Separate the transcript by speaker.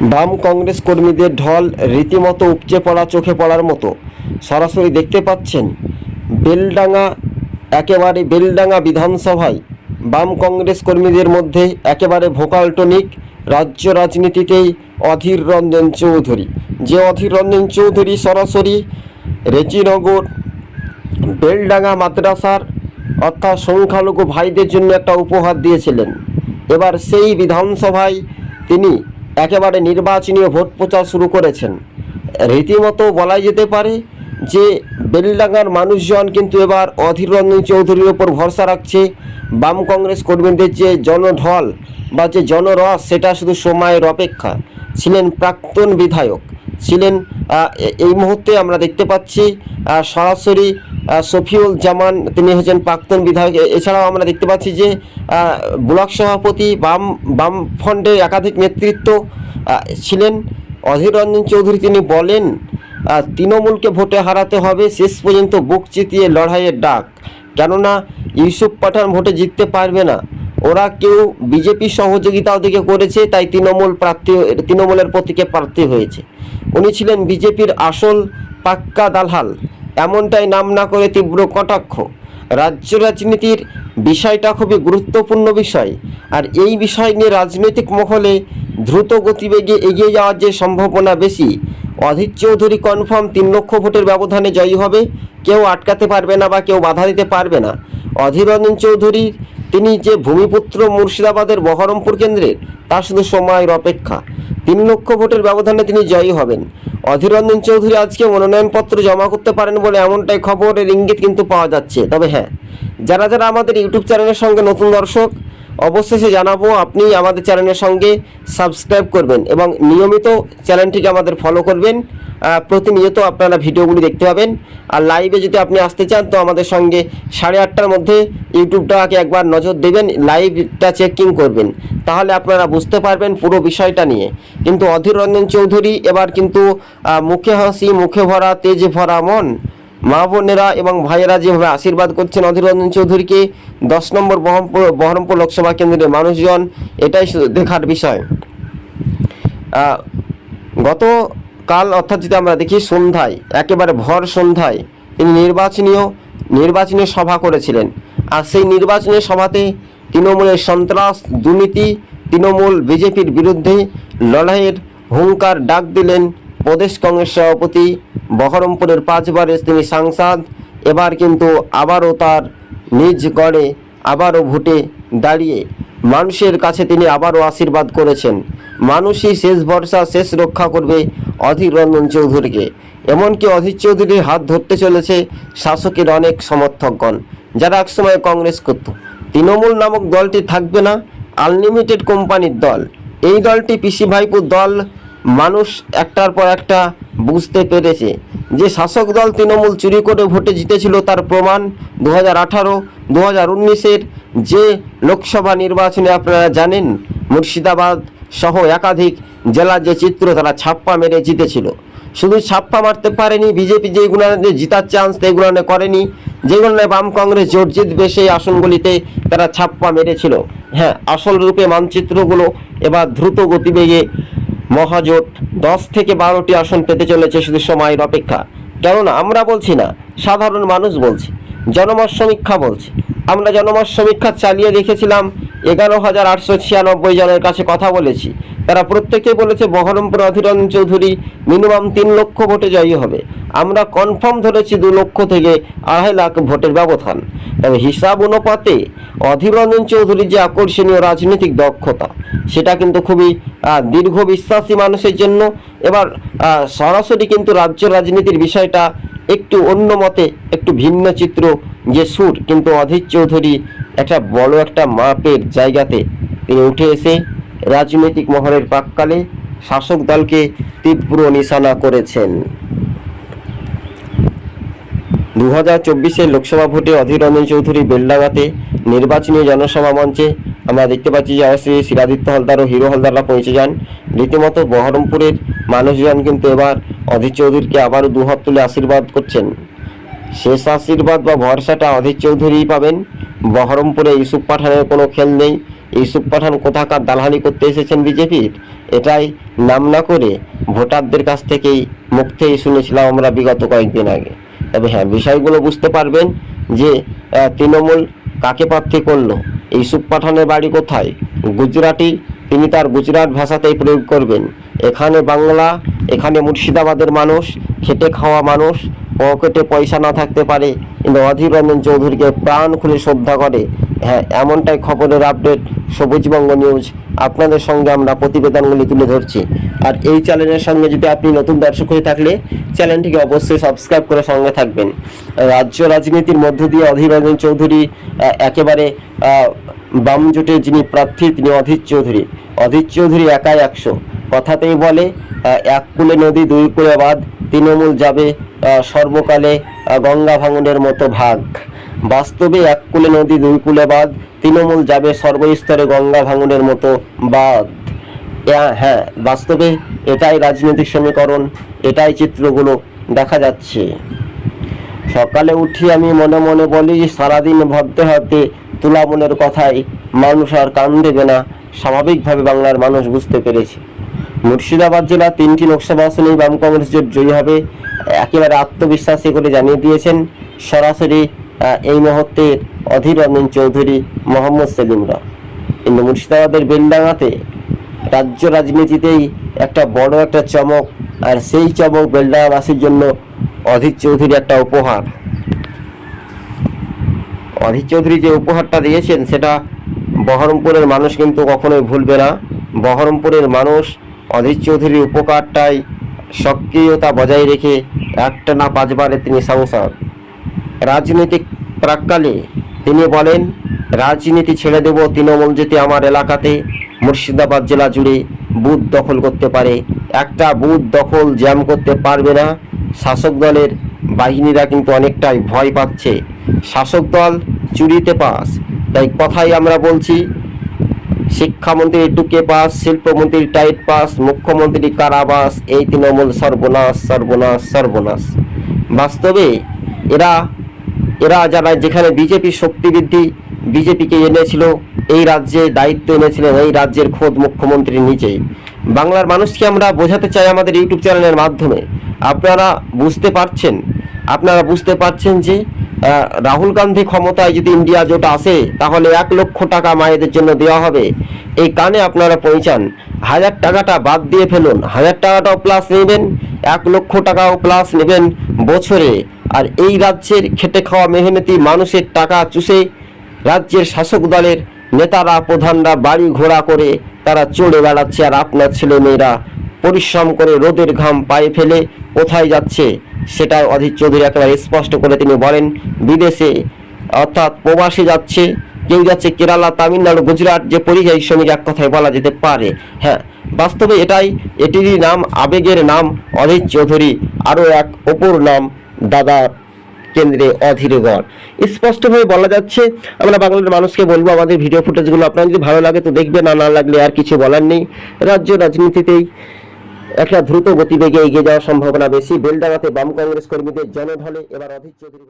Speaker 1: বাম কংগ্রেস কর্মীদের ঢল রীতিমতো উপচে পড়া চোখে পড়ার মতো। সরাসরি দেখতে পাচ্ছেন বেলডাঙ্গা, একেবারে বেলডাঙ্গা বিধানসভায় বাম কংগ্রেস কর্মীদের মধ্যে একেবারে ভোকাল টনিক রাজ্য রাজনীতিতেই অধীর রঞ্জন চৌধুরী। যে অধীর রঞ্জন চৌধুরী সরাসরি রেচিনগর বেলডাঙ্গা মাদ্রাসার অর্থাৎ সংখ্যালঘু ভাইদের জন্য একটা উপহার দিয়েছিলেন। এবার সেই বিধানসভায় তিনি একেবারে নির্বাচনীয় ভোট প্রচার শুরু করেছেন। রীতিমতো বলা যেতে পারে যে বেলডাঙ্গার মানুষজন কিন্তু এবার অধীর রঞ্জন চৌধুরীর ওপর ভরসা রাখছে। বাম কংগ্রেস কর্মীদের যে জনঢল বা যে জনরস, সেটা শুধু সময়ের অপেক্ষা। ছিলেন প্রাক্তন বিধায়ক, ছিলেন এই মুহূর্তে আমরা দেখতে পাচ্ছি সরাসরি শফিউল জামান, তিনি হচ্ছেন প্রাক্তন বিধায়ক। এছাড়াও আমরা দেখতে পাচ্ছি যে ব্লক সভাপতি বাম বাম ফ্রন্টের একাধিক নেতৃত্ব ছিলেন। অধীর রঞ্জন চৌধুরী তিনি বলেন তৃণমূলকে ভোটে হারাতে হবে, শেষ পর্যন্ত বুক চিতিয়ে লড়াইয়ের ডাক। কেননা, ইউসুফ পাঠান ভোটে জিততে পারবে না। ওরা কেউ বিজেপি সহযোগিতা ওদিকে করেছে, তাই তৃণমূল প্রার্থী তৃণমূলের প্রতীকে প্রার্থী হয়েছে। উনি ছিলেন বিজেপির আসল পাক্কা দালহাল এমনটাই নাম না করে তীব্র কটাক্ষ। রাজ্য রাজনীতির বিষয়টা খুবই গুরুত্বপূর্ণ বিষয়। আর এই বিষয় নিয়ে রাজনৈতিক মহলে দ্রুত গতিবেগে এগিয়ে যাওয়ার যে সম্ভাবনা বেশি, অধীর চৌধুরী কনফার্ম তিন লক্ষ ভোটের ব্যবধানে জয়ী হবে। কেউ আটকাতে পারবে না বা কেউ বাধা দিতে পারবে না। অধীর রঞ্জন চৌধুরী তিনি যে ভূমিপুত্র মুর্শিদাবাদের বহরমপুর কেন্দ্রের তা শুধু সময়ের অপেক্ষা। তিন লক্ষ ভোটের ব্যবধানে তিনি জয়ী হবেন। অধীর রঞ্জন চৌধুরী আজকে মনোনয়নপত্র জমা করতে পারেন বলে এমনটাই খবরের ইঙ্গিত কিন্তু পাওয়া যাচ্ছে। তবে হ্যাঁ যারা যারা আমাদের ইউটিউব চ্যানেলের সঙ্গে নতুন দর্শক অবশেষে জানাব, আপনি আমাদের চ্যানেলের সঙ্গে সাবস্ক্রাইব করবেন এবং নিয়মিত চ্যানেলটিকে আমাদের ফলো করবেন। প্রতিনিয়ত আপনারা ভিডিওগুলি দেখতে পাবেন। আর লাইভে যদি আপনি আসতে চান, তো আমাদের সঙ্গে সাড়ে আটটার মধ্যে ইউটিউবটাকে একবার নজর দেবেন লাইভটা চেকিং করবেন। তাহলে আপনারা বুঝতে পারবেন পুরো বিষয়টা নিয়ে। কিন্তু অধীর রঞ্জন চৌধুরী, এবার কিন্তু মুখে হাসি, মুখে ভরা, তেজে ভরা মন মা বোনেরা এবং ভাইয়েরা যেভাবে আশীর্বাদ করছেন অধীর রঞ্জন চৌধুরীকে দশ নম্বর বহরমপুর বহরমপুর লোকসভা কেন্দ্রের মানুষজন এটাই দেখার বিষয়। আহ, গতকাল অর্থাৎ যদি আমরা দেখি সন্ধ্যায় একেবারে ভর সন্ধ্যায় তিনি নির্বাচনীয় নির্বাচনী সভা করেছিলেন। আর সেই নির্বাচনী সভাতে তৃণমূলের সন্ত্রাস দুর্নীতি তৃণমূল বিজেপির বিরুদ্ধে লড়াইয়ের হুঙ্কার ডাক দিলেন প্রদেশ কংগ্রেস সভাপতি বহরমপুরের পাঁচবারের তিনি সাংসদ, এবার কিন্তু আবারও তার নিজ গড়ে আবারও ভোটে দাঁড়িয়ে মানুষের কাছে তিনি আবারও আশীর্বাদ করেছেন। মানুষই শেষ ভরসা, শেষ রক্ষা করবে অধীর রঞ্জন চৌধুরীকে। এমনকি অধীর চৌধুরীর হাত ধরতে চলেছে শাসকের অনেক সমর্থকগণ, যারা একসময় কংগ্রেস করত। তৃণমূল নামক দলটি থাকবে না, আনলিমিটেড কোম্পানির দল। এই দলটি পিসি ভাইপুর দল মানুষ একটার পর একটা বুঝতে পেরেছে যে শাসক দল তৃণমূল চুরি করে ভোটে জিতেছিল তার প্রমাণ দু হাজার আঠারো, দু হাজার উনিশের যে লোকসভা নির্বাচনে আপনারা জানেন, মুর্শিদাবাদ সহ একাধিক জেলার যে চিত্র তারা ছাপ্পা মেরে জিতেছিল। শুধু ছাপ্পা মারতে পারেনি, বিজেপি যেগুলো জিতার চান্স সেগুলো করেনি যেগুলো বাম কংগ্রেস জোট জিতবে সেই আসনগুলিতে তারা ছাপ্পা মেরেছিল। হ্যাঁ আসল রূপে মানচিত্রগুলো এবার দ্রুত গতিবেগে মহাজোট। দশ থেকে বারোটি আসন পেতে চলেছে শুধু সময়ের অপেক্ষা। কেননা আমরা বলছি না, সাধারণ মানুষ বলছি জনমত সমীক্ষা বলছে। আমরা জনমত সমীক্ষা চালিয়ে দেখেছিলাম, এগারো হাজার আটশো ছিয়ানব্বই জনের কাছে কথা বলেছি। তারা প্রত্যেকে বলেছে, বহরমপুর অধীররঞ্জন চৌধুরী মিনিমাম তিন লক্ষ ভোটে জয়ী হবে। আমরা কনফার্ম ধরেছি দু লক্ষ থেকে আড়াই লাখ ভোটের ব্যবধান। তবে হিসাব অনুপাতে অধীর রঞ্জন চৌধুরীর যে আকর্ষণীয় রাজনৈতিক দক্ষতা, সেটা কিন্তু খুবই দীর্ঘ বিশ্বাসী মানুষের জন্য। এবার সরাসরি কিন্তু রাজ্য রাজনীতির বিষয়টা একটু অন্য মতে, একটু ভিন্ন চিত্র যে সুর কিন্তু অধীর চৌধুরী একটা বড় একটা মাপের জায়গাতে তিনি উঠে এসে রাজনৈতিক মহলের প্রাককালে শাসক দলকে তীব্র নিশানা করেছেন। দু হাজার চব্বিশের লোকসভা ভোটে অধীর রঞ্জন চৌধুরী বেলডাঙ্গাতে নির্বাচনী জনসভা মঞ্চে আমরা দেখতে পাচ্ছি যে অবশ্যই শিলাদিত্য হলদার ও হিরো হলদাররা পৌঁছে যান। রীতিমতো বহরমপুরের মানুষজন কিন্তু এবার অধীর চৌধুরীকে আবারও দুহাত তুলে আশীর্বাদ করছেন। শেষ আশীর্বাদ বা ভরসাটা অধীর চৌধুরীই পাবেন। বহরমপুরে ইউসুফ পাঠানের কোনো খেল নেই। ইউসুফ পাঠান কোথাকার দালালি করতে এসেছেন বিজেপির? এটাই নাম না করে ভোটারদের কাছ থেকেই মুখ থেকেই শুনেছিলাম আমরা বিগত কয়েকদিন আগে। তবে হ্যাঁ বিষয়গুলো বুঝতে পারবেন যে তৃণমূল কাকে প্রার্থী করল? ইউসুফ পাঠানের বাড়ি কোথায়? গুজরাটি, তিনি তার গুজরাট ভাষাতেই প্রয়োগ করবেন। এখানে বাংলা, এখানে মুর্শিদাবাদের মানুষ, খেটে খাওয়া মানুষ পকেটে পয়সা না থাকতে পারে। কিন্তু অধীর রঞ্জন চৌধুরীকে প্রাণ খুলে শ্রদ্ধা করে। হ্যাঁ এমনটাই খবরের আপডেট। সবুজবঙ্গ নিউজ। আপনাদের সঙ্গে আমরা প্রতিবেদনগুলি তুলে ধরছি। আর এই চ্যানেলের সঙ্গে যদি আপনি নতুন দর্শক হয়ে থাকলে, চ্যানেলটিকে অবশ্যই সাবস্ক্রাইব করে সঙ্গে থাকবেন। রাজ্য রাজনীতির মধ্য দিয়ে অধীর রঞ্জন চৌধুরী একেবারে বাম জোটের যিনি প্রার্থী, তিনি অধীর চৌধুরী। অধীর চৌধুরী একাই একশো। কথাতেই বলে এক কুলে নদী, দুই কুলে বাদ তৃণমূল যাবে সর্বকালে গঙ্গা ভাঙনের মতো ভাগ। বাস্তবে এক কুলে নদী, দুই কুলে বাদ তৃণমূল যাবে সর্বস্তরে গঙ্গা ভাঙনের মতো এ- হ্যাঁ বাস্তবে এটাই রাজনৈতিক সমীকরণ, এটাই চিত্রগুলো দেখা যাচ্ছে। সকালে উঠি আমি মনে মনে বলি যে সারাদিন ভাবতে ভাবতে তুলা মনের কথাই মানুষ আর কান দেবে না। স্বাভাবিকভাবে বাংলার মানুষ বুঝতে পেরেছে। মুর্শিদাবাদ জেলা তিনটি লোকসভা আসনেই বাম কংগ্রেস জোট জয়ী হবে। একেবারে আত্মবিশ্বাসী করে জানিয়ে দিয়েছেন সরাসরি এই মুহূর্তে অধীর রঞ্জন চৌধুরী, মোহাম্মদ সেলিমরা কিন্তু মুর্শিদাবাদের বেলডাঙ্গাতে রাজ্য রাজনীতিতেই একটা বড় একটা চমক, আর সেই চমক বেলডাঙ্গাবাসীর জন্য অধীর চৌধুরী একটা উপহার। অধীর চৌধুরী যে উপহারটা দিয়েছেন, সেটা বহরমপুরের মানুষ কিন্তু কখনোই ভুলবে না। বহরমপুরের মানুষ অধীর চৌধুরীর উপকারটাই সক্রিয়তা বজায় রেখে একটা না পাঁচবারে তিনি সাংসদ। রাজনৈতিক প্রাককালে তিনি বলেন, রাজনীতি ছেড়ে দেব তৃণমূল যদি আমার এলাকাতে মুর্শিদাবাদ জেলা জুড়ে বুথ দখল করতে পারে। একটা বুথ দখল জ্যাম করতে পারবে না। শাসক দলের বাহিনীরা কিন্তু অনেকটাই ভয় পাচ্ছে। শাসক দল চুরিতে পাস। তাই কথাই আমরা বলছি শিক্ষামন্ত্রী টুকে পাস শিল্পমন্ত্রী টাইট পাস মুখ্যমন্ত্রী কারাবাস, এই তৃণমূল সর্বনাশ সর্বনাশ সর্বনাশ। বাস্তবে এরা এরা যারা যেখানে বিজেপি শক্তি বৃদ্ধি বিজেপিকে এনেছিল, এই রাজ্যে দায়িত্ব এনেছিলেন, এই রাজ্যের খোদ মুখ্যমন্ত্রী নিজেই। বাংলার মানুষকে আমরা বোঝাতে চাই আমাদের ইউটিউব চ্যানেলের মাধ্যমে। আপনারা বুঝতে পারছেন, আপনারা বুঝতে পারছেন যে রাহুল গান্ধী ক্ষমতায় যদি ইন্ডিয়া জোট আসে, তাহলে এক লক্ষ টাকা মায়েদের জন্য দেওয়া হবে। এই কানে আপনারা পৌঁছান। হাজার টাকাটা বাদ দিয়ে ফেলুন। হাজার টাকাটাও প্লাস নেবেন, এক লক্ষ টাকাও প্লাস নেবেন বছরে। আর এই রাজ্যের খেটে খাওয়া মেহনতি মানুষের টাকা চুষে রাজ্যের শাসক দলের নেতারা, প্রধানরা বাড়ি ঘোড়া করে তারা চড়ে বেড়াচ্ছে। আর আপনার ছেলে মেয়েরা পরিশ্রম করে রোদের ঘাম পায়ে ফেলে কোথায় যাচ্ছে সেটা অধীর চৌধুরী একেবারে স্পষ্ট করে তিনি বলেন, বিদেশে অর্থাৎ প্রবাসী যাচ্ছে, কেউ যাচ্ছে কেরালা, তামিলনাড়ু, গুজরাট, যে পরিযায়ী শ্রমিক এক কথায় বলা যেতে পারে। হ্যাঁ বাস্তবে এটাই, এটিরই নাম, আবেগের নাম, অধীর চৌধুরী, আরও এক অপর নাম, দাদা কেন্দ্রে অধীরগড় স্পষ্টভাবে বলা যাচ্ছে, আমরা বাংলার মানুষকে বলব, আমাদের ভিডিও ফুটেজগুলো আপনার যদি ভালো লাগে তো দেখবেন না না লাগলে আর কিছু বলার নেই। রাজ্য রাজনীতিতেই একটা দ্রুত গতিবেগে এগিয়ে যাওয়ার সম্ভাবনা বেশি। বেলডাঙ্গাতে বাম কংগ্রেস কর্মীদের জনঢলে, এবার অধীর চৌধুরী